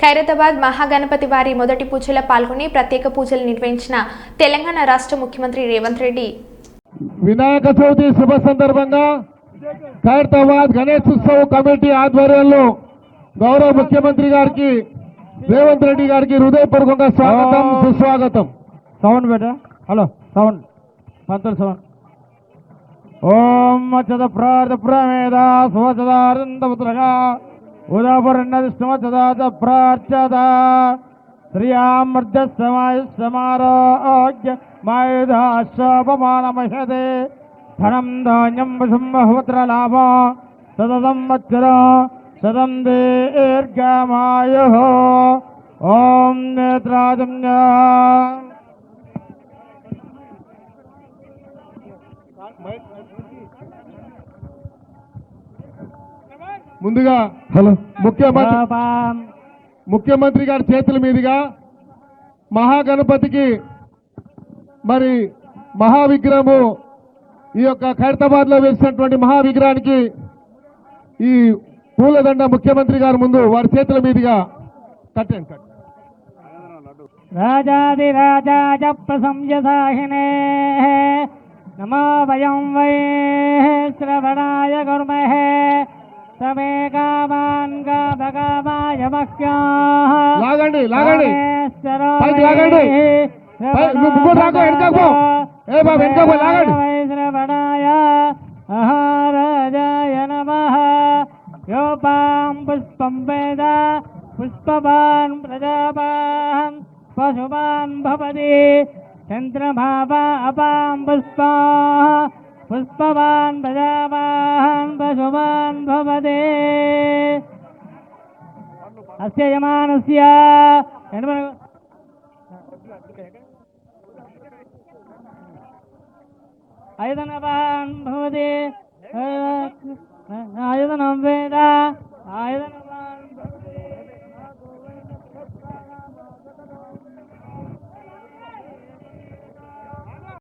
ఖైరతాబాద్ మహాగణపతి వారి మొదటి పూజలో పాల్గొని ప్రత్యేక పూజలు నిర్వహించిన తెలంగాణ రాష్ట్ర ముఖ్యమంత్రి రేవంత్ రెడ్డి. వినాయక చవితి శుభ సందర్భంగా ఖైరతాబాద్ గణేష్ ఉత్సవ్ కమిటీ ఆధ్వర్యంలో గౌరవ ముఖ్యమంత్రి గారికి రేవంత్ రెడ్డి గారికి హృదయపూర్వకంగా స్వాగతం సుస్వాగతం. సౌండ్ బేట హలో సౌండ్ పంతులు సౌండ్ ఓం అచ్చద ప్రార్థ ప్రమేద సువచదారందపుత్రగా ఉదాపరణదిష్టమచదాచ ప్రార్చద శ్రియామర్జ సమారోగ్య మాయుధాశ్వపమానమహదే ధనం ధాన్యం వశం బహుభద్రలాభ సదతం వత్సర సదం దీర్ఘమాయు ఓం నేత్రాజమ్య ముందుగా హలో. ముఖ్యమంత్రి ముఖ్యమంత్రి గారి చేతుల మీదుగా మహాగణపతికి మరి మహావిగ్రహము ఈ యొక్క ఖైరతాబాద్లో వేసినటువంటి మహావిగ్రహానికి ఈ పూలదండ ముఖ్యమంత్రి గారి ముందు వారి చేతుల మీదుగా కట్టండి కట్టండి. రాజాదిరాజాజ ప్రశంససాహినే నమో వయం వై శ్రవణాయ లాగండి లాగండి పైకి లాగండి. నువ్వు ముగ్గురు రాకు, వెనకకు పో. ఏ బాబు, వెనకకు పో, లాగండి. వై శ్రవణాయ మహారాజాయ నమః యోపాం పుష్పం వేద పుష్పవాన్ ప్రజాపాన్ పశుమాన్ భవతి చంద్రమాపా అపాం పుష్పా పుష్పవాన్ ప్రజాపాన్ అస్య యమానస్య. ఐదనవాన్ భవతి. ఐదనం వేద. ఐదనం